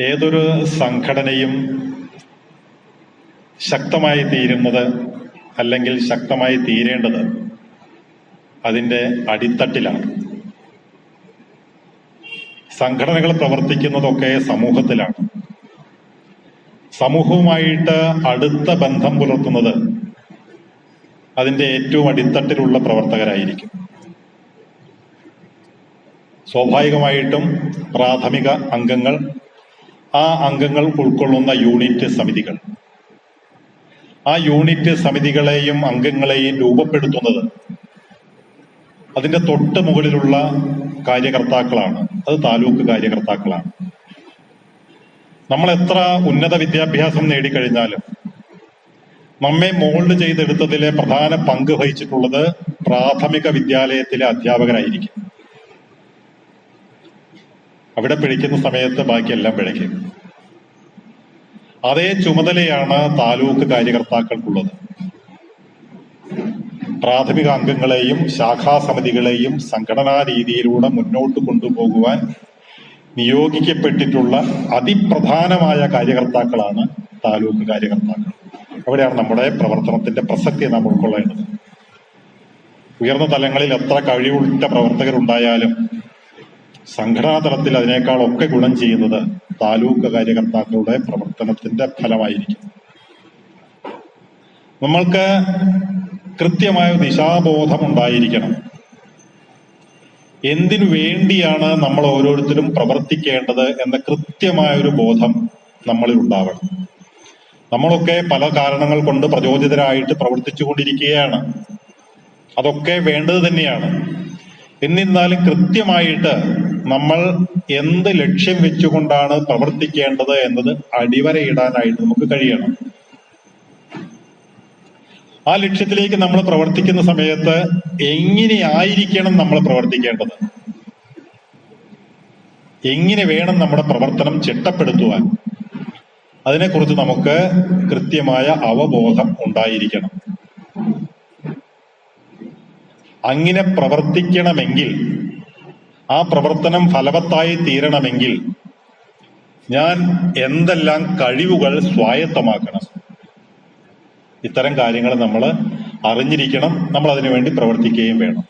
ഏതൊരു സംഘടനയും ശക്തമായി തീരുന്നത് അല്ലെങ്കിൽ ശക്തമായി തീരേണ്ടത് അതിന്റെ അടിത്തട്ടിലാണ്. സംഘടനകൾ പ്രവർത്തിക്കുന്നതൊക്കെ സമൂഹത്തിലാണ്. സമൂഹവുമായിട്ട് അടുത്ത ബന്ധം പുലർത്തുന്നത് അതിന്റെ ഏറ്റവും അടിത്തട്ടിലുള്ള പ്രവർത്തകരായിരിക്കും. സ്വാഭാവികമായിട്ടും പ്രാഥമിക അംഗങ്ങൾ ആ അംഗങ്ങൾ ഉൾക്കൊള്ളുന്ന യൂണിറ്റ് സമിതികൾ. ആ യൂണിറ്റ് സമിതികളെയും അംഗങ്ങളെയും രൂപപ്പെടുത്തുന്നത് അതിന്റെ തൊട്ട് മുകളിലുള്ള കാര്യകർത്താക്കളാണ്. അത് താലൂക്ക് കാര്യകർത്താക്കളാണ്. നമ്മൾ എത്ര ഉന്നത വിദ്യാഭ്യാസം നേടിക്കഴിഞ്ഞാലും നമ്മെ മോൾഡ് ചെയ്തെടുത്തതിലെ പ്രധാന പങ്ക് വഹിച്ചിട്ടുള്ളത് പ്രാഥമിക വിദ്യാലയത്തിലെ അധ്യാപകരായിരിക്കും. അവിടെ പിഴയ്ക്കുന്ന സമയത്ത് ബാക്കിയെല്ലാം പിഴയ്ക്കും. അതേ ചുമതലയാണ് താലൂക്ക് കാര്യകർത്താക്കൾക്കുള്ളത്. പ്രാഥമിക അംഗങ്ങളെയും ശാഖാസമിതികളെയും സംഘടനാ രീതിയിലൂടെ മുന്നോട്ട് കൊണ്ടുപോകുവാൻ നിയോഗിക്കപ്പെട്ടിട്ടുള്ള അതിപ്രധാനമായ കാര്യകർത്താക്കളാണ് താലൂക്ക് കാര്യകർത്താക്കൾ. അവിടെയാണ് നമ്മുടെ പ്രവർത്തനത്തിന്റെ പ്രസക്തി നാം ഉൾക്കൊള്ളേണ്ടത്. ഉയർന്ന തലങ്ങളിൽ എത്ര കഴിവുറ്റ പ്രവർത്തകരുണ്ടായാലും സംഘടനാ തലത്തിൽ അതിനേക്കാളൊക്കെ ഗുണം ചെയ്യുന്നത് താലൂക്ക് കാര്യകർത്താക്കളുടെ പ്രവർത്തനത്തിന്റെ ഫലമായിരിക്കും. നമ്മൾക്ക് കൃത്യമായ ദിശാബോധം ഉണ്ടായിരിക്കണം എന്തിനു വേണ്ടിയാണ് നമ്മൾ ഓരോരുത്തരും പ്രവർത്തിക്കേണ്ടത് എന്ന കൃത്യമായ ഒരു ബോധം നമ്മളിൽ ഉണ്ടാവണം. നമ്മളൊക്കെ പല കാരണങ്ങൾ കൊണ്ട് പ്രചോദിതരായിട്ട് പ്രവർത്തിച്ചു കൊണ്ടിരിക്കുകയാണ്. അതൊക്കെ വേണ്ടത് തന്നെയാണ്. എന്നിരുന്നാലും കൃത്യമായിട്ട് നമ്മൾ എന്ത് ലക്ഷ്യം വെച്ചുകൊണ്ടാണ് പ്രവർത്തിക്കേണ്ടത് എന്നത് അടിവരയിടാനായിട്ട് നമുക്ക് കഴിയണം. ആ ലക്ഷ്യത്തിലേക്ക് നമ്മൾ പ്രവർത്തിക്കുന്ന സമയത്ത് എങ്ങനെയായിരിക്കണം നമ്മൾ പ്രവർത്തിക്കേണ്ടത്? എങ്ങനെ വേണം നമ്മുടെ പ്രവർത്തനം ചിട്ടപ്പെടുത്തുവാൻ? അതിനെക്കുറിച്ച് നമുക്ക് കൃത്യമായ അവബോധം ഉണ്ടായിരിക്കണം. അങ്ങനെ പ്രവർത്തിക്കണമെങ്കിൽ ആ പ്രവർത്തനം ഫലവത്തായി തീരണമെങ്കിൽ ഞാൻ എന്തെല്ലാം കഴിവുകൾ സ്വായത്തമാക്കണം. ഇത്തരം കാര്യങ്ങൾ നമ്മൾ അറിഞ്ഞിരിക്കണം നമ്മൾ അതിനുവേണ്ടി പ്രവർത്തിക്കുകയും വേണം.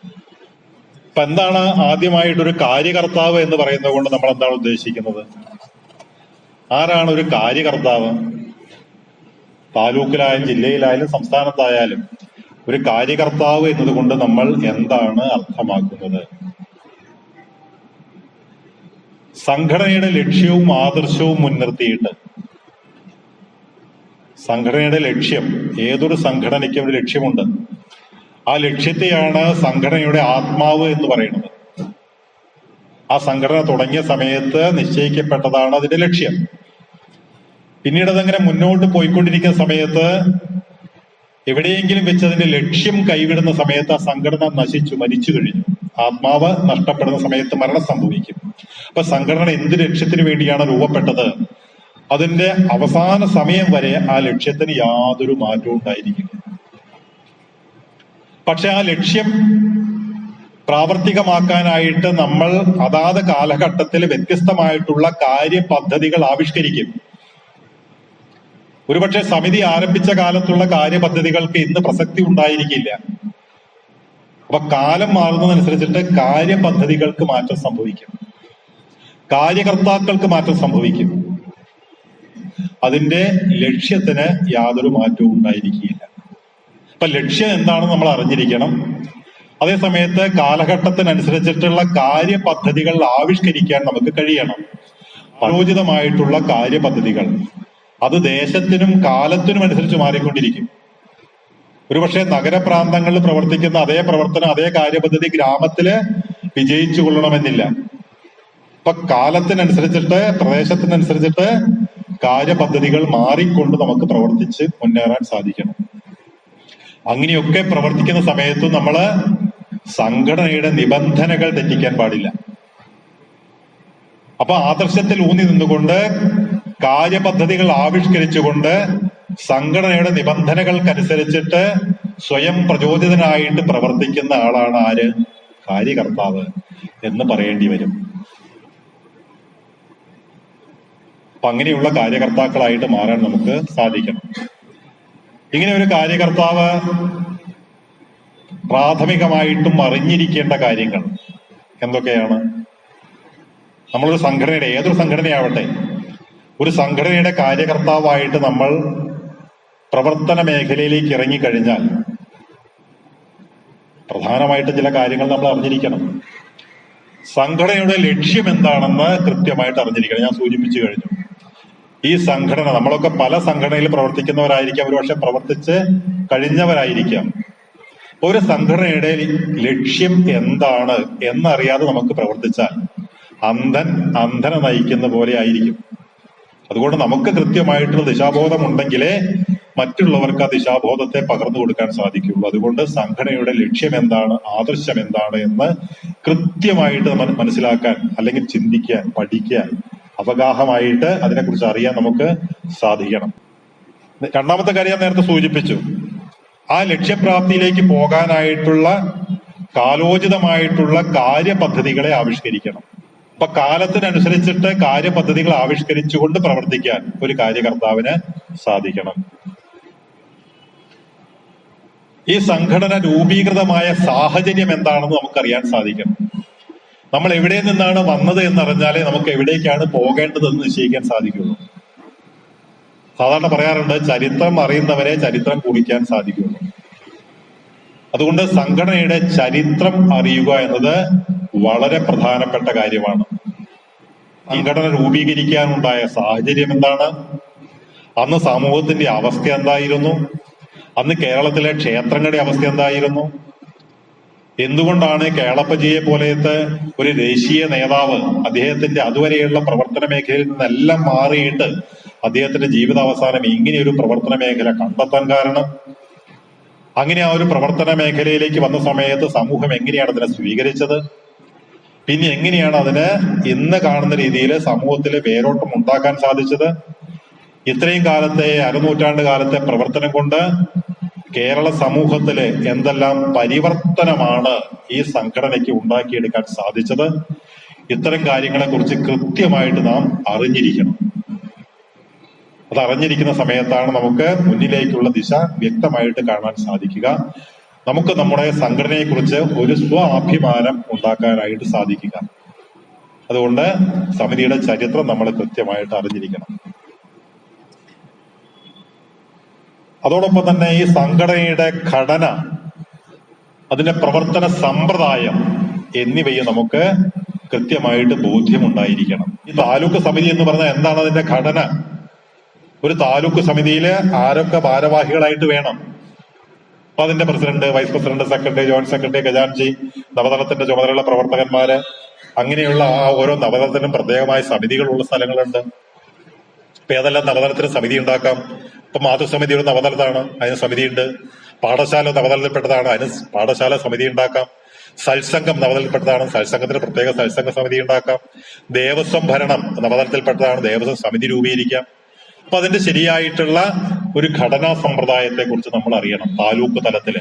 ഇപ്പൊ എന്താണ് ആദ്യമായിട്ടൊരു കാര്യകർത്താവ് എന്ന് പറയുന്നത് കൊണ്ട് നമ്മൾ എന്താണ് ഉദ്ദേശിക്കുന്നത്? ആരാണ് ഒരു കാര്യകർത്താവ്? താലൂക്കിലായാലും ജില്ലയിലായാലും സംസ്ഥാനത്തായാലും ഒരു കാര്യകർത്താവ് എന്നതുകൊണ്ട് നമ്മൾ എന്താണ് അർത്ഥമാക്കുന്നത്? സംഘടനയുടെ ലക്ഷ്യവും ആദർശവും മുൻനിർത്തിയിട്ട്. സംഘടനയുടെ ലക്ഷ്യം ഏതൊരു സംഘടനയ്ക്കും ഒരു ലക്ഷ്യമുണ്ട്. ആ ലക്ഷ്യത്തെയാണ് സംഘടനയുടെ ആത്മാവ് എന്ന് പറയുന്നത്. ആ സംഘടന തുടങ്ങിയ സമയത്ത് നിശ്ചയിക്കപ്പെട്ടതാണ് അതിന്റെ ലക്ഷ്യം. പിന്നീട് അതങ്ങനെ മുന്നോട്ട് പോയിക്കൊണ്ടിരിക്കുന്ന സമയത്ത് എവിടെയെങ്കിലും വെച്ച് അതിന്റെ ലക്ഷ്യം കൈവിടുന്ന സമയത്ത് ആ സംഘടന നശിച്ചു മരിച്ചു കഴിഞ്ഞു. ആത്മാവ് നഷ്ടപ്പെടുന്ന സമയത്ത് മരണം സംഭവിക്കും. അപ്പൊ സംഘടന എന്ത് ലക്ഷ്യത്തിന് വേണ്ടിയാണ് രൂപപ്പെട്ടത്? അതിന്റെ അവസാന സമയം വരെ ആ ലക്ഷ്യത്തിന് യാതൊരു മാറ്റവും ഉണ്ടായിരിക്കില്ല. പക്ഷെ ആ ലക്ഷ്യം പ്രാവർത്തികമാക്കാനായിട്ട് നമ്മൾ അതാത് കാലഘട്ടത്തിൽ വ്യത്യസ്തമായിട്ടുള്ള കാര്യപദ്ധതികൾ ആവിഷ്കരിക്കും. ഒരുപക്ഷെ സമിതി ആരംഭിച്ച കാലത്തുള്ള കാര്യപദ്ധതികൾക്ക് ഇന്ന് പ്രസക്തി ഉണ്ടായിരിക്കില്ല. അപ്പൊ കാലം മാറുന്നതനുസരിച്ചിട്ട് കാര്യപദ്ധതികൾക്ക് മാറ്റം സംഭവിക്കും. കാര്യകർത്താക്കൾക്ക് മാറ്റം സംഭവിക്കും അതിന്റെ ലക്ഷ്യത്തിന് യാതൊരു മാറ്റവും ഉണ്ടായിരിക്കുകയില്ല. അപ്പൊ ലക്ഷ്യം എന്താണെന്ന് നമ്മൾ അറിഞ്ഞിരിക്കണം. അതേ സമയത്ത് കാലഘട്ടത്തിനനുസരിച്ചിട്ടുള്ള കാര്യപദ്ധതികൾ ആവിഷ്കരിക്കാൻ നമുക്ക് കഴിയണം. ആലോചിതമായിട്ടുള്ള കാര്യപദ്ധതികൾ. അത് ദേശത്തിനും കാലത്തിനും അനുസരിച്ച് മാറിക്കൊണ്ടിരിക്കും. ഒരുപക്ഷെ നഗരപ്രാന്തങ്ങളിൽ പ്രവർത്തിക്കുന്ന അതേ പ്രവർത്തനം അതേ കാര്യപദ്ധതി ഗ്രാമത്തിൽ വിജയിച്ചു കൊള്ളണമെന്നില്ല. ഇപ്പൊ കാലത്തിനനുസരിച്ചിട്ട് പ്രദേശത്തിനനുസരിച്ചിട്ട് കാര്യപദ്ധതികൾ മാറിക്കൊണ്ട് നമുക്ക് പ്രവർത്തിച്ച് മുന്നേറാൻ സാധിക്കണം. അങ്ങനെയൊക്കെ പ്രവർത്തിക്കുന്ന സമയത്ത് നമ്മൾ സംഘടനയുടെ നിബന്ധനകൾ തെറ്റിക്കാൻ പാടില്ല. അപ്പൊ ആദർശത്തിൽ ഊന്നി നിന്നുകൊണ്ട് കാര്യപദ്ധതികൾ ആവിഷ്കരിച്ചുകൊണ്ട് സംഘടനയുടെ നിബന്ധനകൾക്കനുസരിച്ചിട്ട് സ്വയം പ്രചോദിതനായിട്ട് പ്രവർത്തിക്കുന്ന ആളാണ് ആര്? കാര്യകർത്താവ് എന്ന് പറയേണ്ടി വരും. അപ്പൊ അങ്ങനെയുള്ള കാര്യകർത്താക്കളായിട്ട് മാറാൻ നമുക്ക് സാധിക്കണം. ഇങ്ങനെ ഒരു കാര്യകർത്താവ് പ്രാഥമികമായിട്ടും അറിഞ്ഞിരിക്കേണ്ട കാര്യങ്ങൾ എന്തൊക്കെയാണ്? നമ്മളൊരു സംഘടനയുടെ ഏതൊരു സംഘടനയാവട്ടെ ഒരു സംഘടനയുടെ കാര്യകർത്താവായിട്ട് നമ്മൾ പ്രവർത്തന മേഖലയിലേക്ക് ഇറങ്ങിക്കഴിഞ്ഞാൽ പ്രധാനമായിട്ട് ചില കാര്യങ്ങൾ നമ്മൾ അറിഞ്ഞിരിക്കണം. സംഘടനയുടെ ലക്ഷ്യം എന്താണെന്ന് കൃത്യമായിട്ട് അറിഞ്ഞിരിക്കണം. ഞാൻ സൂചിപ്പിച്ചു കഴിഞ്ഞു. ഈ സംഘടന നമ്മളൊക്കെ പല സംഘടനയിൽ പ്രവർത്തിക്കുന്നവരായിരിക്കാം. ഒരുപക്ഷെ പ്രവർത്തിച്ച് കഴിഞ്ഞവരായിരിക്കാം. ഒരു സംഘടനയുടെ ലക്ഷ്യം എന്താണ് എന്നറിയാതെ നമുക്ക് പ്രവർത്തിച്ചാൽ അന്ധൻ അന്ധന നയിക്കുന്ന പോലെ ആയിരിക്കും. അതുകൊണ്ട് നമുക്ക് കൃത്യമായിട്ടുള്ള ദിശാബോധം ഉണ്ടെങ്കിലേ മറ്റുള്ളവർക്ക് ആ ദിശാബോധത്തെ പകർന്നു കൊടുക്കാൻ സാധിക്കുള്ളൂ അതുകൊണ്ട് സംഘടനയുടെ ലക്ഷ്യം എന്താണ് ആദർശം എന്താണ് എന്ന് കൃത്യമായിട്ട് മനസ്സിലാക്കാൻ അല്ലെങ്കിൽ ചിന്തിക്കാൻ പഠിക്കാൻ അവഗാഹമായിട്ട് അതിനെക്കുറിച്ച് അറിയാൻ നമുക്ക് സാധിക്കണം. രണ്ടാമത്തെ കാര്യം ഞാൻ നേരത്തെ സൂചിപ്പിച്ചു. ആ ലക്ഷ്യപ്രാപ്തിയിലേക്ക് പോകാനായിട്ടുള്ള കാലോചിതമായിട്ടുള്ള കാര്യപദ്ധതികളെ ആവിഷ്കരിക്കണം. അപ്പൊ കാലത്തിനനുസരിച്ചിട്ട് കാര്യപദ്ധതികൾ ആവിഷ്കരിച്ചുകൊണ്ട് പ്രവർത്തിക്കാൻ ഒരു കാര്യകർത്താവിന് സാധിക്കണം. ഈ സംഘടന രൂപീകൃതമായ സാഹചര്യം എന്താണെന്ന് നമുക്കറിയാൻ സാധിക്കണം നമ്മൾ എവിടെ നിന്നാണ് വന്നത് എന്നറിഞ്ഞാലേ നമുക്ക് എവിടേക്കാണ് പോകേണ്ടതെന്ന് നിശ്ചയിക്കാൻ സാധിക്കുള്ളൂ. സാധാരണ പറയാറുണ്ട് ചരിത്രം അറിയുന്നവരെ ചരിത്രം കുറിക്കാൻ സാധിക്കുള്ളൂ. അതുകൊണ്ട് സംഘടനയുടെ ചരിത്രം അറിയുക എന്നത് വളരെ പ്രധാനപ്പെട്ട കാര്യമാണ്. സംഘടന രൂപീകരിക്കാനുണ്ടായ സാഹചര്യം എന്താണ്? അന്ന് സമൂഹത്തിന്റെ അവസ്ഥ എന്തായിരുന്നു? അന്ന് കേരളത്തിലെ ക്ഷേത്രങ്ങളുടെ അവസ്ഥ എന്തായിരുന്നു? എന്തുകൊണ്ടാണ് കേളപ്പജിയെ പോലത്തെ ഒരു ദേശീയ നേതാവ് അദ്ദേഹത്തിന്റെ അതുവരെയുള്ള പ്രവർത്തന മേഖലയിൽ നിന്നെല്ലാം മാറിയിട്ട് അദ്ദേഹത്തിന്റെ ജീവിതാവസാനം ഇങ്ങനെ ഒരു പ്രവർത്തന മേഖല കണ്ടെത്താൻ കാരണം? അങ്ങനെ ആ ഒരു പ്രവർത്തന മേഖലയിലേക്ക് വന്ന സമയത്ത് സമൂഹം എങ്ങനെയാണ് അതിനെ സ്വീകരിച്ചത്? പിന്നെ എങ്ങനെയാണ് അതിന് ഇന്ന് കാണുന്ന രീതിയിൽ സമൂഹത്തിൽ വേരോട്ടം ഉണ്ടാക്കാൻ സാധിച്ചത്? ഇത്രയും കാലത്തെ അരനൂറ്റാണ്ട് കാലത്തെ പ്രവർത്തനം കൊണ്ട് കേരള സമൂഹത്തിലെ എന്തെല്ലാം പരിവർത്തനമാണ് ഈ സംഘടനയ്ക്ക് ഉണ്ടാക്കിയെടുക്കാൻ സാധിച്ചത്? ഇത്തരം കാര്യങ്ങളെക്കുറിച്ച് കൃത്യമായിട്ട് നാം അറിഞ്ഞിരിക്കണം. അത് അറിഞ്ഞിരിക്കുന്ന സമയത്താണ് നമുക്ക് മുന്നിലേക്കുള്ള ദിശ വ്യക്തമായിട്ട് കാണാൻ സാധിക്കുക. നമുക്ക് നമ്മുടെ സംഘടനയെ കുറിച്ച് ഒരു സ്വാഭിമാനം ഉണ്ടാക്കാനായിട്ട് സാധിക്കുക. അതുകൊണ്ട് സമിതിയുടെ ചരിത്രം നമ്മൾ കൃത്യമായിട്ട് അറിഞ്ഞിരിക്കണം. അതോടൊപ്പം തന്നെ ഈ സംഘടനയുടെ ഘടന അതിന്റെ പ്രവർത്തന സമ്പ്രദായം എന്നിവയെ നമുക്ക് കൃത്യമായിട്ട് ബോധ്യമുണ്ടായിരിക്കണം. ഈ താലൂക്ക് സമിതി എന്ന് പറഞ്ഞാൽ എന്താണ് അതിന്റെ ഘടന? ഒരു താലൂക്ക് സമിതിയിൽ ആരൊക്കെ ഭാരവാഹികളായിട്ട് വേണം? അപ്പൊ അതിന്റെ president vice president secretary joint secretary ഖജാൻജി നവതലത്തിന്റെ ചുമതലയുള്ള പ്രവർത്തകന്മാര് അങ്ങനെയുള്ള ആ ഓരോ നവതലത്തിനും പ്രത്യേകമായ സമിതികളുള്ള സ്ഥലങ്ങളുണ്ട്. അപ്പൊ ഏതെല്ലാം നവതലത്തിന് സമിതി ഉണ്ടാക്കാം? ഇപ്പൊ മാതൃസമിതി ഒരു നവതലത്താണ് അതിന് സമിതിയുണ്ട്. പാഠശാല നവതലത്തിൽപ്പെട്ടതാണ്. അതിന് പാഠശാല സമിതി ഉണ്ടാക്കാം സത്സംഗം നവതലത്തിൽപ്പെട്ടതാണ്. സത്സംഗത്തിന് പ്രത്യേക സത്സംഗ സമിതി ഉണ്ടാക്കാം ദേവസ്വം ഭരണം നവതലത്തിൽപ്പെട്ടതാണ്. ദേവസ്വം സമിതി രൂപീകരിക്കാം. അപ്പൊ അതിന്റെ ശരിയായിട്ടുള്ള ഒരു ഘടനാ സമ്പ്രദായത്തെ കുറിച്ച് നമ്മൾ അറിയണം താലൂക്ക് തലത്തിൽ.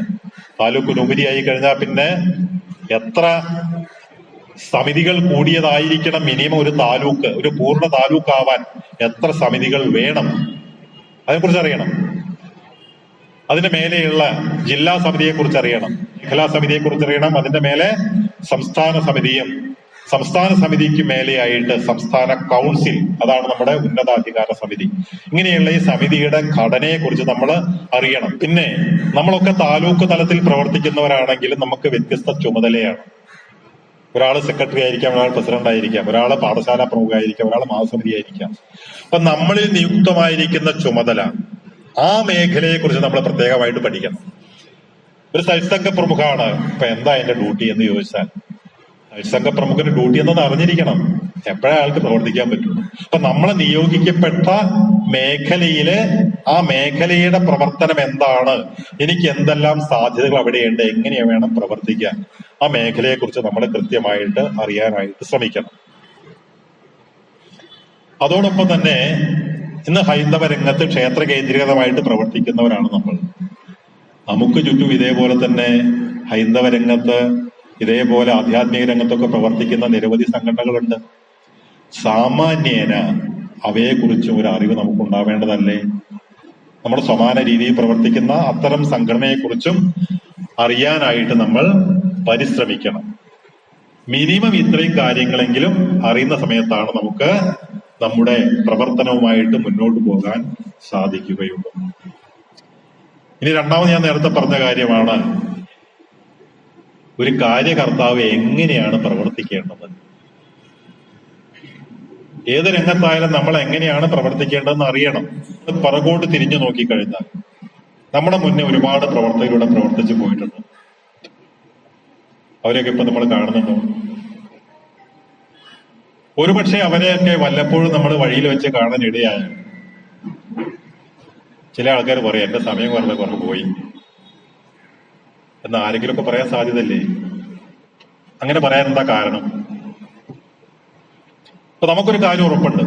താലൂക്ക് ആയി കഴിഞ്ഞാൽ പിന്നെ എത്ര സമിതികൾ കൂടിയതായിരിക്കണം മിനിമം ഒരു താലൂക്ക് ഒരു പൂർണ താലൂക്ക് ആവാൻ എത്ര സമിതികൾ വേണം. അതിനെക്കുറിച്ച് അറിയണം. അതിന്റെ മേലെയുള്ള ജില്ലാ സമിതിയെ കുറിച്ച് അറിയണം. മേഖലാ സമിതിയെ കുറിച്ച് അറിയണം. അതിന്റെ മേലെ സംസ്ഥാന സമിതിയും സംസ്ഥാന സമിതിക്ക് മേലെയായിട്ട് സംസ്ഥാന കൗൺസിൽ അതാണ് നമ്മുടെ ഉന്നതാധികാര സമിതി. ഇങ്ങനെയുള്ള ഈ സമിതിയുടെ ഘടനയെ കുറിച്ച് നമ്മൾ അറിയണം. പിന്നെ നമ്മളൊക്കെ താലൂക്ക് തലത്തിൽ പ്രവർത്തിക്കുന്നവരാണെങ്കിൽ നമുക്ക് വ്യത്യസ്ത ചുമതലയാണ്. ഒരാൾ സെക്രട്ടറി ആയിരിക്കാം ഒരാൾ പ്രസിഡന്റ് ആയിരിക്കാം ഒരാൾ പാഠശാല പ്രമുഖമായിരിക്കാം ഒരാൾ മഹാസമിതി ആയിരിക്കാം. അപ്പൊ നമ്മളിൽ നിയുക്തമായിരിക്കുന്ന ചുമതല ആ മേഖലയെ കുറിച്ച് നമ്മൾ പ്രത്യേകമായിട്ട് പഠിക്കണം. ഒരു സത്സംഗ പ്രമുഖാണ്. ഇപ്പൊ എന്താ അതിന്റെ ഡ്യൂട്ടി എന്ന് ചോദിച്ചാൽ സത്സംഗ പ്രമുഖന്റെ ഡ്യൂട്ടി എന്നത് അറിഞ്ഞിരിക്കണം. എപ്പോഴേ ആൾക്ക് പ്രവർത്തിക്കാൻ പറ്റുള്ളൂ. അപ്പൊ നമ്മളെ നിയോഗിക്കപ്പെട്ട മേഖലയിൽ ആ മേഖലയുടെ പ്രവർത്തനം എന്താണ്? എനിക്ക് എന്തെല്ലാം സാധ്യതകൾ അവിടെയുണ്ട്? എങ്ങനെ വേണം പ്രവർത്തിക്കാൻ? ആ മേഖലയെ കുറിച്ച് നമ്മൾ കൃത്യമായിട്ട് അറിയാനായിട്ട് ശ്രമിക്കണം. അതോടൊപ്പം തന്നെ ഇന്ന് ഹൈന്ദവ രംഗത്ത് ക്ഷേത്ര കേന്ദ്രീകൃതമായിട്ട് പ്രവർത്തിക്കുന്നവരാണ് നമ്മൾ. നമുക്ക് ചുറ്റും ഇതേപോലെ തന്നെ ഹൈന്ദവ രംഗത്ത് ഇതേപോലെ ആധ്യാത്മിക രംഗത്തൊക്കെ പ്രവർത്തിക്കുന്ന നിരവധി സംഘടനകളുണ്ട്. സാമാന്യേന അവയെക്കുറിച്ചും ഒരു അറിവ് നമുക്ക് നമ്മുടെ സമാന രീതിയിൽ പ്രവർത്തിക്കുന്ന അത്തരം സംഘടനയെക്കുറിച്ചും അറിയാനായിട്ട് നമ്മൾ പരിശ്രമിക്കണം. മിനിമം ഇത്രയും കാര്യങ്ങളെങ്കിലും അറിയുന്ന സമയത്താണ് നമുക്ക് നമ്മുടെ പ്രവർത്തനവുമായിട്ട് മുന്നോട്ട് പോകാൻ സാധിക്കുകയുള്ളൂ. ഇനി രണ്ടാമത് ഞാൻ നേരത്തെ പറഞ്ഞ കാര്യമാണ് ഒരു കാര്യകർത്താവ് എങ്ങനെയാണ് പ്രവർത്തിക്കേണ്ടത്? ഏത് രംഗത്തായാലും നമ്മൾ എങ്ങനെയാണ് പ്രവർത്തിക്കേണ്ടതെന്ന് അറിയണം. പറകോട്ട് തിരിഞ്ഞു നോക്കിക്കഴിഞ്ഞാൽ നമ്മുടെ മുന്നേ ഒരുപാട് പ്രവർത്തകരുടെ പ്രവർത്തിച്ചു പോയിട്ടുണ്ട്. അവരെയൊക്കെ ഇപ്പൊ നമ്മൾ കാണുന്നുണ്ടോ? ഒരുപക്ഷെ അവരെയൊക്കെ വല്ലപ്പോഴും നമ്മൾ വഴിയിൽ വെച്ച് കാണാൻ ഇടയായ ചില ആൾക്കാർ പറയും എന്റെ സമയം കുറഞ്ഞ കുറഞ്ഞു പോയി. എന്ന് ആരെങ്കിലുമൊക്കെ പറയാൻ സാധ്യതല്ലേ അങ്ങനെ പറയാൻ എന്താ കാരണം? അപ്പൊ നമുക്കൊരു കാര്യം ഉറപ്പുണ്ട്.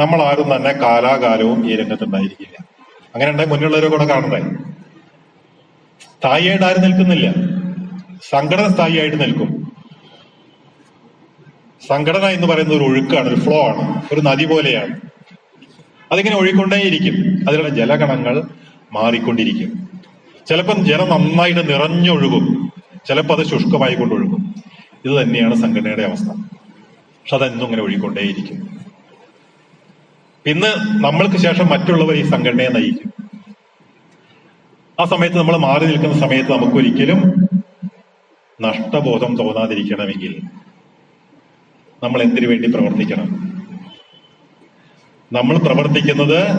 നമ്മൾ ആരും തന്നെ കാലാകാലവും ഈ രംഗത്തുണ്ടായിരിക്കില്ല അങ്ങനെ ഉണ്ടെങ്കിൽ മുന്നിലുള്ളവരെ കൂടെ കാണണ്ടേ സ്ഥായിയായിട്ട് ആരും നിൽക്കുന്നില്ല. സംഘടന സ്ഥായിയായിട്ട് നിൽക്കും. സംഘടന എന്ന് പറയുന്നത് ഒരു ഒഴുക്കാണ് ഒരു ഫ്ലോ ആണ് ഒരു നദി പോലെയാണ്. അതിങ്ങനെ ഒഴുകൊണ്ടേയിരിക്കും അതിലുള്ള ജലഗണങ്ങൾ മാറിക്കൊണ്ടിരിക്കും. ചിലപ്പം ജലം നന്നായിട്ട് നിറഞ്ഞൊഴുകും. ചിലപ്പോൾ അത് ശുഷ്കമായി കൊണ്ടൊഴുകും ഇത് തന്നെയാണ് സംഘടനയുടെ അവസ്ഥ. പക്ഷെ അതെന്നും ഇങ്ങനെ ഒഴുകിക്കൊണ്ടേയിരിക്കും. പിന്നെ നമ്മൾക്ക് ശേഷം മറ്റുള്ളവർ ഈ സംഘടനയെ നയിക്കും. ആ സമയത്ത് നമ്മൾ മാറി നിൽക്കുന്ന സമയത്ത് നമുക്കൊരിക്കലും നഷ്ടബോധം തോന്നാതിരിക്കണമെങ്കിൽ നമ്മൾ എന്തിനു വേണ്ടി പ്രവർത്തിക്കണം? നമ്മൾ പ്രവർത്തിക്കുന്നത്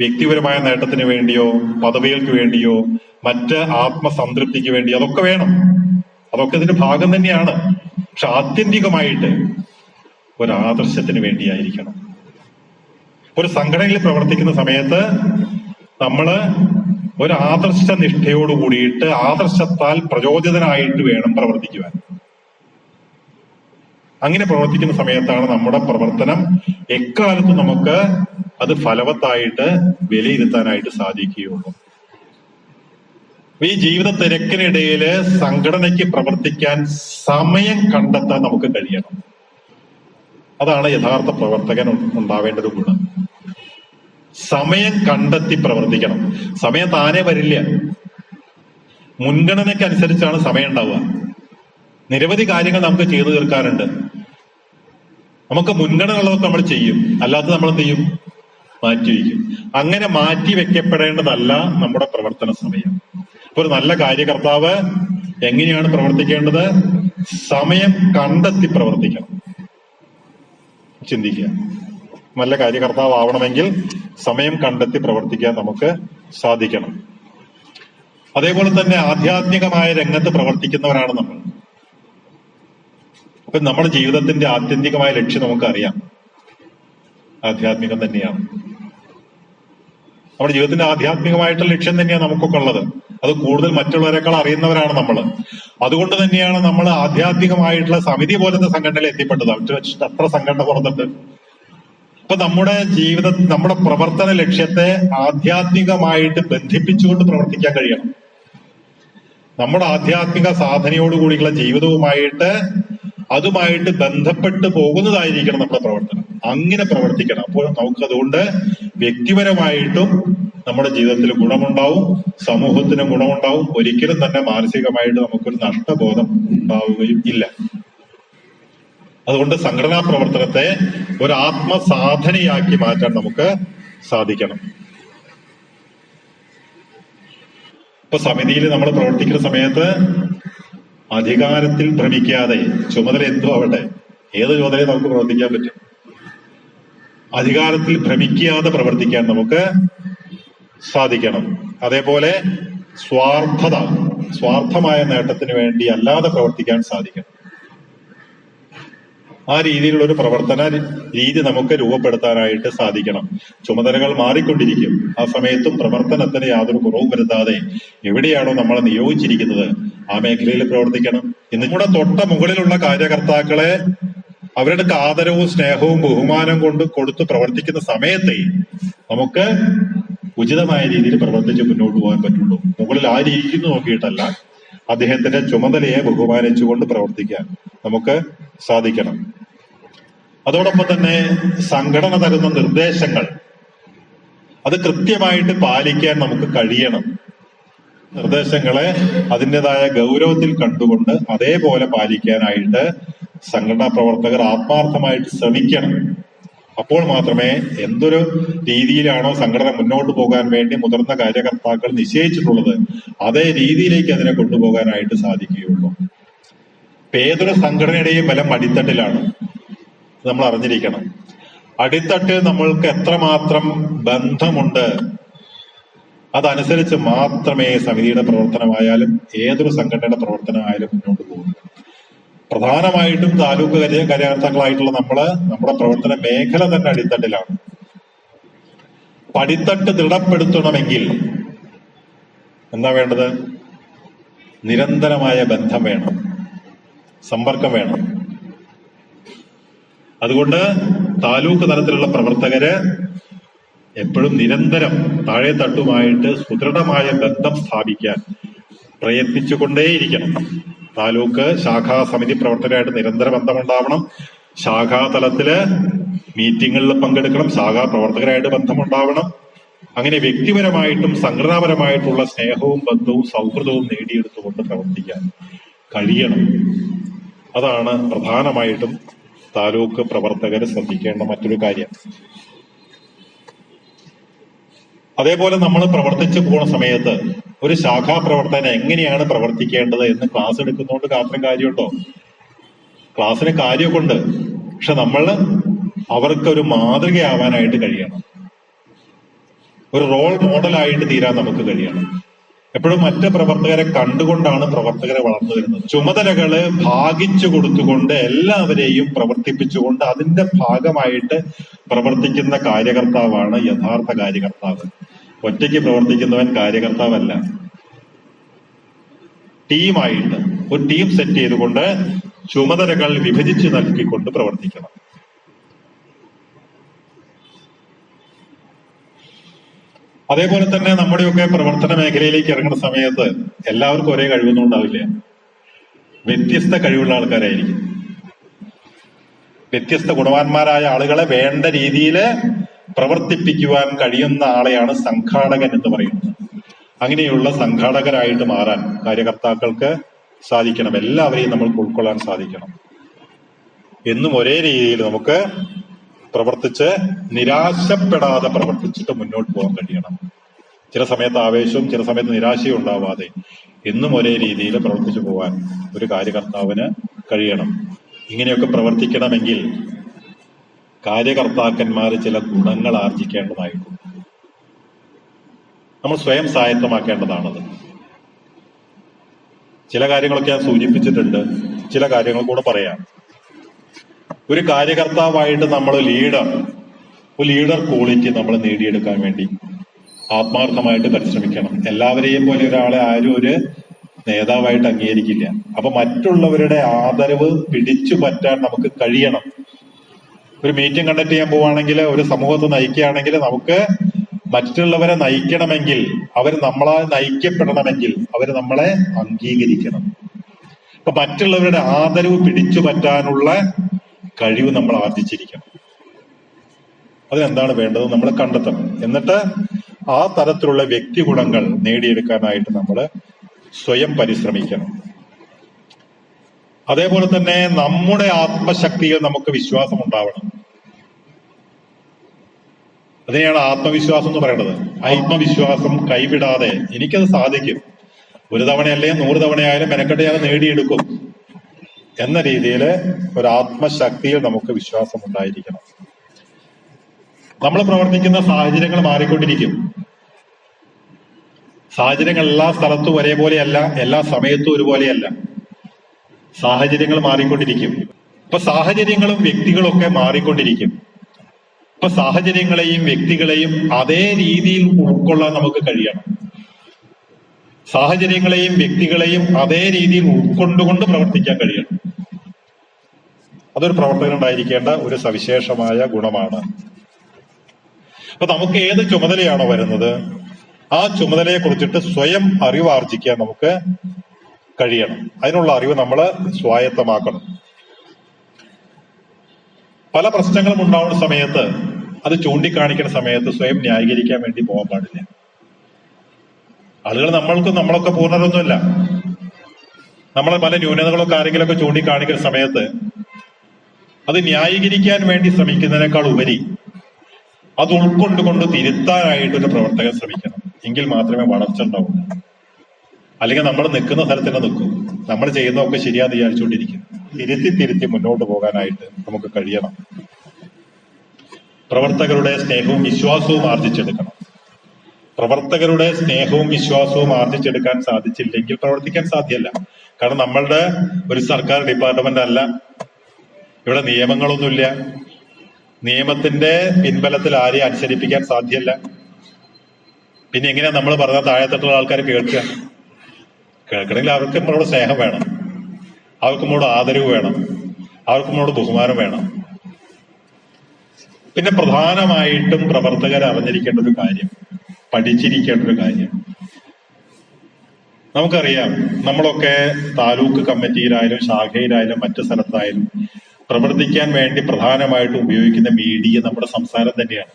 വ്യക്തിപരമായ നേട്ടത്തിന് വേണ്ടിയോ പദവികൾക്ക് വേണ്ടിയോ മറ്റ് ആത്മസംതൃപ്തിക്ക് വേണ്ടിയോ അതൊക്കെ വേണം. അതൊക്കെ ഇതിന്റെ ഭാഗം തന്നെയാണ്. പക്ഷെ ആത്യന്തികമായിട്ട് ഒരാദർശത്തിന് വേണ്ടിയായിരിക്കണം. ഒരു സംഘടനയിൽ പ്രവർത്തിക്കുന്ന സമയത്ത് നമ്മൾ ഒരു ആദർശ നിഷ്ഠയോട് കൂടിയിട്ട് ആദർശത്താൽ പ്രചോദിതനായിട്ട് വേണം പ്രവർത്തിക്കുവാൻ. അങ്ങനെ പ്രവർത്തിക്കുന്ന സമയത്താണ് നമ്മുടെ പ്രവർത്തനം. എക്കാലത്തും നമുക്ക് അത് ഫലവത്തായിട്ട് വിലയിരുത്താനായിട്ട് സാധിക്കുകയുള്ളൂ. ഈ ജീവിത തിരക്കിനിടയിൽ സംഘടനയ്ക്ക് പ്രവർത്തിക്കാൻ സമയം കണ്ടെത്താൻ നമുക്ക് കഴിയണം. അതാണ് യഥാർത്ഥ പ്രവർത്തകൻ ഉണ്ടാവേണ്ട ഒരു ഗുണം സമയം കണ്ടെത്തി പ്രവർത്തിക്കണം. സമയം താനേ വരില്ല. മുൻഗണനയ്ക്കനുസരിച്ചാണ് സമയം ഉണ്ടാവുക. നിരവധി കാര്യങ്ങൾ നമുക്ക് ചെയ്തു തീർക്കാറുണ്ട്. നമുക്ക് മുൻഗണന ഉള്ളതൊക്കെ നമ്മൾ ചെയ്യും. അല്ലാത്ത നമ്മൾ എന്ത് ചെയ്യും? മാറ്റിവെക്കും. അങ്ങനെ മാറ്റി വെക്കപ്പെടേണ്ടതല്ല നമ്മുടെ പ്രവർത്തന സമയം. ഒരു നല്ല കാര്യകർത്താവ് എങ്ങനെയാണ് പ്രവർത്തിക്കേണ്ടത്? സമയം കണ്ടെത്തി പ്രവർത്തിക്കണം. ചിന്തിക്കുക. നല്ല കാര്യകർത്താവ് ആവണമെങ്കിൽ സമയം കണ്ടെത്തി പ്രവർത്തിക്കാൻ നമുക്ക് സാധിക്കണം. അതേപോലെ തന്നെ ആധ്യാത്മികമായ രംഗത്ത് പ്രവർത്തിക്കുന്നവരാണ് നമ്മൾ. അപ്പൊ നമ്മുടെ ജീവിതത്തിന്റെ ആത്യന്തികമായ ലക്ഷ്യം നമുക്കറിയാം. ആധ്യാത്മികം തന്നെയാണ്. നമ്മുടെ ജീവിതത്തിന്റെ ആധ്യാത്മികമായിട്ടുള്ള ലക്ഷ്യം തന്നെയാണ് നമുക്കൊക്കെ ഉള്ളത്. അത് കൂടുതൽ മറ്റുള്ളവരെക്കാൾ അറിയുന്നവരാണ് നമ്മൾ അതുകൊണ്ട് തന്നെയാണ് നമ്മൾ ആധ്യാത്മികമായിട്ടുള്ള സമിതി പോലത്തെ സംഘടനയിൽ എത്തിപ്പെട്ടത്. അത്ര സംഘടന പുറത്തുണ്ട് അപ്പൊ നമ്മുടെ ജീവിത നമ്മുടെ പ്രവർത്തന ലക്ഷ്യത്തെ ആധ്യാത്മികമായിട്ട് ബന്ധിപ്പിച്ചുകൊണ്ട് പ്രവർത്തിക്കാൻ കഴിയണം. നമ്മുടെ ആധ്യാത്മിക സാധനയോടുകൂടിയുള്ള ജീവിതവുമായിട്ട് അതുമായിട്ട് ബന്ധപ്പെട്ട് പോകുന്നതായിരിക്കണം നമ്മുടെ പ്രവർത്തനം. അങ്ങനെ പ്രവർത്തിക്കണം. അപ്പോൾ നമുക്ക് അതുകൊണ്ട് വ്യക്തിപരമായിട്ടും നമ്മുടെ ജീവിതത്തിൽ ഗുണമുണ്ടാവും സമൂഹത്തിന് ഗുണമുണ്ടാവും. ഒരിക്കലും തന്നെ മാനസികമായിട്ട് നമുക്കൊരു നഷ്ടബോധം ഉണ്ടാവുകയും ഇല്ല. അതുകൊണ്ട് സംഘടനാ പ്രവർത്തനത്തെ ഒരു ആത്മസാധനയാക്കി മാറ്റാൻ നമുക്ക് സാധിക്കണം. ഇപ്പൊ സമിതിയിൽ നമ്മൾ പ്രവർത്തിക്കുന്ന സമയത്ത് അധികാരത്തിൽ ഭ്രമിക്കാതെ ചുമതല എന്തോ ആവട്ടെ ഏത് ചുമതലയും നമുക്ക് പ്രവർത്തിക്കാൻ പറ്റും. അധികാരത്തിൽ ഭ്രമിക്കാതെ പ്രവർത്തിക്കാൻ നമുക്ക് സാധിക്കണം. അതേപോലെ സ്വാർത്ഥത സ്വാർത്ഥമായ നേട്ടത്തിന് വേണ്ടി അല്ലാതെ പ്രവർത്തിക്കാൻ സാധിക്കണം. ആ രീതിയിലുള്ള ഒരു പ്രവർത്തന രീതി നമുക്ക് രൂപപ്പെടുത്താനായിട്ട് സാധിക്കണം. ചുമതലകൾ മാറിക്കൊണ്ടിരിക്കും. ആ സമയത്തും പ്രവർത്തനത്തിന് യാതൊരു കുറവും വരുത്താതെ എവിടെയാണോ നമ്മളെ നിയോഗിച്ചിരിക്കുന്നത് ആ മേഖലയിൽ പ്രവർത്തിക്കണം. ഇന്ന് കൂടെ തൊട്ട മുകളിലുള്ള കാര്യകർത്താക്കളെ അവരുടെ ആദരവും സ്നേഹവും ബഹുമാനം കൊണ്ട് കൊടുത്ത് പ്രവർത്തിക്കുന്ന സമയത്തെ നമുക്ക് ഉചിതമായ രീതിയിൽ പ്രവർത്തിച്ച് മുന്നോട്ട് പോകാൻ പറ്റുള്ളൂ. മുകളിൽ ആരിയിരിക്കുന്നു നോക്കിയിട്ടല്ല. അദ്ദേഹത്തിന്റെ ചുമതലയെ ബഹുമാനിച്ചുകൊണ്ട് പ്രവർത്തിക്കാൻ നമുക്ക് സാധിക്കണം. അതോടൊപ്പം തന്നെ സംഘടന തരുന്ന നിർദ്ദേശങ്ങൾ അത് കൃത്യമായിട്ട് പാലിക്കാൻ നമുക്ക് കഴിയണം. നിർദ്ദേശങ്ങളെ അതിന്റെതായ ഗൗരവത്തിൽ കണ്ടുകൊണ്ട് അതേപോലെ പാലിക്കാനായിട്ട് സംഘടനാ പ്രവർത്തകർ ആത്മാർത്ഥമായിട്ട് ശ്രമിക്കണം. അപ്പോൾ മാത്രമേ എന്തൊരു രീതിയിലാണോ സംഘടന മുന്നോട്ട് പോകാൻ വേണ്ടി മുതിർന്ന കാര്യകർത്താക്കൾ നിശ്ചയിച്ചിട്ടുള്ളത് അതേ രീതിയിലേക്ക് അതിനെ കൊണ്ടുപോകാനായിട്ട് സാധിക്കുകയുള്ളൂ. ഏതൊരു സംഘടനയുടെയും ബലം അടിത്തട്ടിലാണ്. നമ്മൾ അറിഞ്ഞിരിക്കണം. അടിത്തട്ട് നമ്മൾക്ക് എത്രമാത്രം ബന്ധമുണ്ട് അതനുസരിച്ച് മാത്രമേ സമിതിയുടെ പ്രവർത്തനമായാലും ഏതൊരു സംഘടനയുടെ പ്രവർത്തനമായാലും മുന്നോട്ട് പോകുന്നു. പ്രധാനമായിട്ടും താലൂക്ക് കര കരകർത്താക്കളായിട്ടുള്ള നമ്മൾ നമ്മുടെ പ്രവർത്തന മേഖല തന്നെ അടിത്തട്ടിലാണ്. പടിത്തട്ട് ദൃഢപ്പെടുത്തണമെങ്കിൽ എന്താ വേണ്ടത്? നിരന്തരമായ ബന്ധം വേണം. സമ്പർക്കം വേണം. അതുകൊണ്ട് താലൂക്ക് തലത്തിലുള്ള പ്രവർത്തകര് എപ്പോഴും നിരന്തരം താഴെ തട്ടുമായിട്ട് സുദൃഢമായ ബന്ധം സ്ഥാപിക്കാൻ പ്രയത്നിച്ചുകൊണ്ടേയിരിക്കണം. താലൂക്ക് ശാഖാ സമിതി പ്രവർത്തകരായിട്ട് നിരന്തര ബന്ധമുണ്ടാവണം. ശാഖാ തലത്തിൽ മീറ്റിങ്ങുകളിൽ പങ്കെടുക്കണം. ശാഖാ പ്രവർത്തകരായിട്ട് ബന്ധമുണ്ടാവണം. അങ്ങനെ വ്യക്തിപരമായിട്ടും സംഘടനാപരമായിട്ടുള്ള സ്നേഹവും ബന്ധവും സൗഹൃദവും നേടിയെടുത്തുകൊണ്ട് പ്രവർത്തിക്കാൻ കഴിയണം. അതാണ് പ്രധാനമായിട്ടും താലൂക്ക് പ്രവർത്തകർ ശ്രദ്ധിക്കേണ്ട മറ്റൊരു കാര്യം. അതേപോലെ നമ്മൾ പ്രവർത്തിച്ചു പോകുന്ന സമയത്ത് ഒരു ശാഖാ പ്രവർത്തനം എങ്ങനെയാണ് പ്രവർത്തിക്കേണ്ടത് എന്ന് ക്ലാസ് എടുക്കുന്നതുകൊണ്ട് മാത്രം കാര്യമുണ്ടോ? ക്ലാസ്സിന് കാര്യമൊക്കെ ഉണ്ട് പക്ഷെ നമ്മൾ അവർക്കൊരു മാതൃകയാവാനായിട്ട് കഴിയണം. ഒരു റോൾ മോഡലായിട്ട് തീരാൻ നമുക്ക് കഴിയണം. എപ്പോഴും മറ്റു പ്രവർത്തകരെ കണ്ടുകൊണ്ടാണ് പ്രവർത്തകരെ വളർന്നു വരുന്നത്. ചുമതലകൾ ഭാഗിച്ചു കൊടുത്തുകൊണ്ട് എല്ലാവരെയും പ്രവർത്തിപ്പിച്ചുകൊണ്ട് അതിന്റെ ഭാഗമായിട്ട് പ്രവർത്തിക്കുന്ന കാര്യകർത്താവാണ് യഥാർത്ഥ കാര്യകർത്താവ്. ഒറ്റയ്ക്ക് പ്രവർത്തിക്കുന്നവൻ കാര്യകർത്താവല്ല. ടീമായിട്ട് ഒരു ടീം സെറ്റ് ചെയ്തുകൊണ്ട് ചുമതലകൾ വിഭജിച്ച് നൽകിക്കൊണ്ട് പ്രവർത്തിക്കണം. അതേപോലെ തന്നെ നമ്മുടെയൊക്കെ പ്രവർത്തന മേഖലയിലേക്ക് ഇറങ്ങുന്ന സമയത്ത് എല്ലാവർക്കും ഒരേ കഴിവൊന്നും ഉണ്ടാവില്ല വ്യത്യസ്ത കഴിവുള്ള ആൾക്കാരായിരിക്കും. വ്യത്യസ്ത ഗുണവാന്മാരായ ആളുകളെ വേണ്ട രീതിയിൽ പ്രവർത്തിപ്പിക്കുവാൻ കഴിയുന്ന ആളെയാണ് സംഘാടകൻ എന്ന് പറയുന്നത്. അങ്ങനെയുള്ള സംഘാടകരായിട്ട് മാറാൻ കാര്യകർത്താക്കൾക്ക് സാധിക്കണം. എല്ലാവരെയും നമ്മൾക്ക് ഉൾക്കൊള്ളാൻ സാധിക്കണം. എന്നും ഒരേ രീതിയിൽ നമുക്ക് പ്രവർത്തിച്ച് നിരാശപ്പെടാതെ പ്രവർത്തിച്ചിട്ട് മുന്നോട്ട് പോകാൻ കഴിയണം. ചില സമയത്ത് ആവേശവും ചില സമയത്ത് നിരാശയും ഉണ്ടാവാതെ എന്നും ഒരേ രീതിയിൽ പ്രവർത്തിച്ചു പോകാൻ ഒരു കാര്യകർത്താവിന് കഴിയണം. ഇങ്ങനെയൊക്കെ പ്രവർത്തിക്കണമെങ്കിൽ കാര്യകർത്താക്കന്മാർ ചില ഗുണങ്ങൾ ആർജിക്കേണ്ടതായിട്ടുണ്ട്. നമ്മൾ സ്വയം സ്വായത്തമാക്കേണ്ടതാണത് ചില കാര്യങ്ങളൊക്കെ ഞാൻ സൂചിപ്പിച്ചിട്ടുണ്ട്. ചില കാര്യങ്ങൾ കൂടെ പറയാം. ഒരു കാര്യകർത്താവായിട്ട് നമ്മൾ ലീഡർ ഒരു ലീഡർ ക്വാളിറ്റി നമ്മൾ നേടിയെടുക്കാൻ വേണ്ടി ആത്മാർത്ഥമായിട്ട് പരിശ്രമിക്കണം. എല്ലാവരെയും പോലെ ഒരാളെ ആരും ഒരു നേതാവായിട്ട് അംഗീകരിക്കില്ല. അപ്പൊ മറ്റുള്ളവരുടെ ആദരവ് പിടിച്ചു പറ്റാൻ നമുക്ക് കഴിയണം. ഒരു മീറ്റിംഗ് കണ്ടക്ട് ചെയ്യാൻ പോവുകയാണെങ്കിൽ ഒരു സമൂഹത്തെ നയിക്കുകയാണെങ്കിൽ നമുക്ക് മറ്റുള്ളവരെ നയിക്കണമെങ്കിൽ അവർ നമ്മളാൽ നയിക്കപ്പെടണമെങ്കിൽ അവർ നമ്മളെ അംഗീകരിക്കണം. അപ്പൊ മറ്റുള്ളവരുടെ ആദരവ് പിടിച്ചു പറ്റാനുള്ള കഴിവ് നമ്മൾ ആർജിച്ചിരിക്കണം. അതിനെന്താണ് വേണ്ടത്? നമ്മൾ കണ്ടെത്തണം. എന്നിട്ട് ആ തരത്തിലുള്ള വ്യക്തി ഗുണങ്ങൾ നേടിയെടുക്കാനായിട്ട് നമ്മൾ സ്വയം പരിശ്രമിക്കണം. അതേപോലെ തന്നെ നമ്മുടെ ആത്മശക്തിയിൽ നമുക്ക് വിശ്വാസം ഉണ്ടാവണം. അതിനെയാണ് ആത്മവിശ്വാസം എന്ന് പറയുന്നത്. ആത്മവിശ്വാസം കൈവിടാതെ എനിക്കത് സാധിക്കും. ഒരു തവണയല്ലേ നൂറ് തവണയായാലും മെനക്കെട്ട് ഞാൻ നേടിയെടുക്കും. എന്ന രീതിയിൽ ഒരു ആത്മശക്തിയിൽ നമുക്ക് വിശ്വാസം ഉണ്ടായിരിക്കണം നമ്മൾ പ്രവർത്തിക്കുന്ന സാഹചര്യങ്ങൾ മാറിക്കൊണ്ടിരിക്കും. സാഹചര്യങ്ങൾ എല്ലാ സ്ഥലത്തും ഒരേപോലെയല്ല എല്ലാ സമയത്തും ഒരുപോലെയല്ല. സാഹചര്യങ്ങൾ മാറിക്കൊണ്ടിരിക്കും. ഇപ്പൊ സാഹചര്യങ്ങളും വ്യക്തികളും ഒക്കെ മാറിക്കൊണ്ടിരിക്കും. ഇപ്പൊ സാഹചര്യങ്ങളെയും വ്യക്തികളെയും അതേ രീതിയിൽ ഉൾക്കൊള്ളാൻ നമുക്ക് കഴിയണം. സാഹചര്യങ്ങളെയും വ്യക്തികളെയും അതേ രീതിയിൽ ഉൾക്കൊണ്ടുകൊണ്ട് പ്രവർത്തിക്കാൻ കഴിയണം. അതൊരു പ്രവർത്തകനുണ്ടായിരിക്കേണ്ട ഒരു സവിശേഷമായ ഗുണമാണ്. അപ്പൊ നമുക്ക് ഏത് ചുമതലയാണോ വരുന്നത്? ആ ചുമതലയെ കുറിച്ചിട്ട് സ്വയം അറിവ് ആർജിക്കാൻ നമുക്ക് കഴിയണം. അതിനുള്ള അറിവ് നമ്മൾ സ്വായത്തമാക്കണം. പല പ്രശ്നങ്ങളും ഉണ്ടാവുന്ന സമയത്ത് അത് ചൂണ്ടിക്കാണിക്കുന്ന സമയത്ത് സ്വയം ന്യായീകരിക്കാൻ വേണ്ടി പോകാൻ പാടില്ല. ആളുകൾ നമ്മൾക്കും നമ്മളൊക്കെ പൂർണരൊന്നുമില്ല. നമ്മളെ പല ന്യൂനതകളൊക്കെ ആരെങ്കിലുമൊക്കെ ചൂണ്ടിക്കാണിക്കുന്ന സമയത്ത് അത് ന്യായീകരിക്കാൻ വേണ്ടി ശ്രമിക്കുന്നതിനേക്കാൾ ഉപരി അത് ഉൾക്കൊണ്ടുകൊണ്ട് തിരുത്താനായിട്ട് ഒരു പ്രവർത്തകൻ ശ്രമിക്കണം. എങ്കിൽ മാത്രമേ വളർച്ച ഉണ്ടാവൂ. അല്ലെങ്കിൽ നമ്മൾ നിൽക്കുന്ന സ്ഥലത്ത് തന്നെ നിൽക്കും. നമ്മൾ ചെയ്യുന്നതൊക്കെ ശരിയാന്ന് വിചാരിച്ചുകൊണ്ടിരിക്കും. തിരുത്തി തിരുത്തി മുന്നോട്ട് പോകാനായിട്ട് നമുക്ക് കഴിയണം. പ്രവർത്തകരുടെ സ്നേഹവും വിശ്വാസവും ആർജിച്ചെടുക്കണം. പ്രവർത്തകരുടെ സ്നേഹവും വിശ്വാസവും ആർജിച്ചെടുക്കാൻ സാധിച്ചില്ലെങ്കിൽ പ്രവർത്തിക്കാൻ സാധ്യമല്ല കാരണം നമ്മളുടെ ഒരു സർക്കാർ ഡിപ്പാർട്ട്മെന്റ് അല്ല. ഇവിടെ നിയമങ്ങളൊന്നുമില്ല. നിയമത്തിന്റെ പിൻബലത്തിൽ ആരെയും അനുസരിപ്പിക്കാൻ സാധ്യമല്ല പിന്നെ എങ്ങനെയാ നമ്മൾ പറഞ്ഞ താഴെത്തട്ടുള്ള ആൾക്കാർ കേൾക്കുക? കേൾക്കണമെങ്കിൽ അവർക്ക് നമ്മളോട് സ്നേഹം വേണം. അവർക്ക് നമ്മളോട് ആദരവ് വേണം. അവർക്ക് നമ്മളോട് ബഹുമാനം വേണം. പിന്നെ പ്രധാനമായിട്ടും പ്രവർത്തകർ അറിഞ്ഞിരിക്കേണ്ട ഒരു കാര്യം. പഠിച്ചിരിക്കേണ്ട ഒരു കാര്യം. നമുക്കറിയാം നമ്മളൊക്കെ താലൂക്ക് കമ്മിറ്റിയിലായാലും ശാഖയിലായാലും മറ്റു സ്ഥലത്തായാലും പ്രവർത്തിക്കാൻ വേണ്ടി പ്രധാനമായിട്ടും ഉപയോഗിക്കുന്ന മീഡിയ നമ്മുടെ സംസാരം തന്നെയാണ്.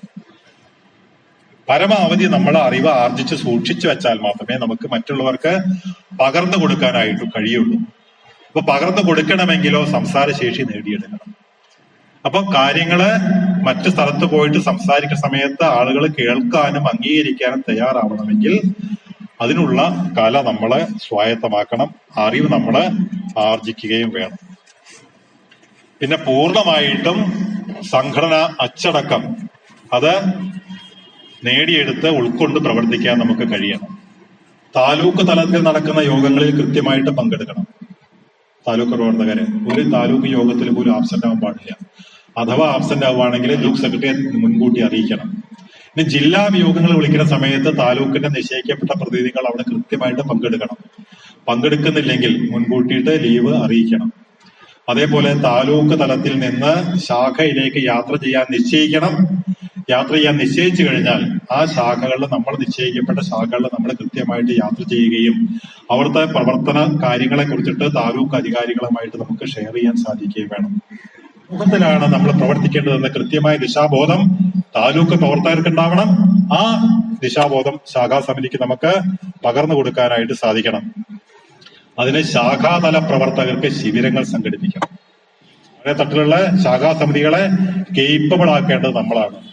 പരമാവധി നമ്മൾ അറിവ് ആർജിച്ച് സൂക്ഷിച്ചു വെച്ചാൽ മാത്രമേ നമുക്ക് മറ്റുള്ളവർക്ക് പകർന്നു കൊടുക്കാനായിട്ട് കഴിയുള്ളൂ. അപ്പൊ പകർന്നു കൊടുക്കണമെങ്കിലോ സംസാര ശേഷി നേടിയെടുക്കണം. അപ്പൊ കാര്യങ്ങൾ മറ്റു സ്ഥലത്ത് പോയിട്ട് സംസാരിക്കുന്ന സമയത്ത് ആളുകൾ കേൾക്കാനും അംഗീകരിക്കാനും തയ്യാറാവണമെങ്കിൽ അതിനുള്ള കല നമ്മൾ സ്വായത്തമാക്കണം അറിവ് നമ്മൾ ആർജിക്കുകയും വേണം. പിന്നെ പൂർണമായിട്ടും സംഘടന അച്ചടക്കം. അത് നേടിയെടുത്ത് ഉൾക്കൊണ്ട് പ്രവർത്തിക്കാൻ നമുക്ക് കഴിയണം. താലൂക്ക് തലത്തിൽ നടക്കുന്ന യോഗങ്ങളിൽ കൃത്യമായിട്ട് പങ്കെടുക്കണം. താലൂക്ക് പ്രവർത്തകര്. ഒരു താലൂക്ക് യോഗത്തിൽ പോലും ആബ്സെന്റ് ആവാൻ പാടില്ല. അഥവാ ആബ്സെന്റ് ആവുകയാണെങ്കിൽ ലൂക്ക് സെക്രട്ടറിയെ മുൻകൂട്ടി അറിയിക്കണം. പിന്നെ ജില്ലാ യോഗങ്ങൾ വിളിക്കുന്ന സമയത്ത് താലൂക്കിന്റെ നിശ്ചയിക്കപ്പെട്ട പ്രതിനിധികൾ അവിടെ കൃത്യമായിട്ട് പങ്കെടുക്കണം. പങ്കെടുക്കുന്നില്ലെങ്കിൽ മുൻകൂട്ടിയിട്ട് ലീവ് അറിയിക്കണം. അതേപോലെ താലൂക്ക് തലത്തിൽ നിന്ന് ശാഖയിലേക്ക് യാത്ര ചെയ്യാൻ നിശ്ചയിക്കണം. യാത്ര ചെയ്യാൻ നിശ്ചയിച്ചു കഴിഞ്ഞാൽ ആ ശാഖകളിൽ നമ്മൾ നിശ്ചയിക്കപ്പെട്ട ശാഖകളിൽ നമ്മൾ കൃത്യമായിട്ട് യാത്ര ചെയ്യുകയും അവിടുത്തെ പ്രവർത്തന കാര്യങ്ങളെ കുറിച്ചിട്ട് താലൂക്ക് അധികാരികളുമായിട്ട് നമുക്ക് ഷെയർ ചെയ്യാൻ സാധിക്കുകയും വേണം. സമൂഹത്തിലാണ് നമ്മൾ പ്രവർത്തിക്കേണ്ടതെന്ന് കൃത്യമായ ദിശാബോധം താലൂക്ക് പ്രവർത്തകർക്ക് ഉണ്ടാവണം ആ ദിശാബോധം ശാഖാ സമിതിക്ക് നമുക്ക് പകർന്നു കൊടുക്കാനായിട്ട് സാധിക്കണം. അതിന് ശാഖാതല പ്രവർത്തകർക്ക് ശിബിരങ്ങൾ സംഘടിപ്പിക്കണം. അതേ തട്ടിലുള്ള ശാഖാ സമിതികളെ കേപ്പബിൾ ആക്കേണ്ടത് നമ്മളാണ്.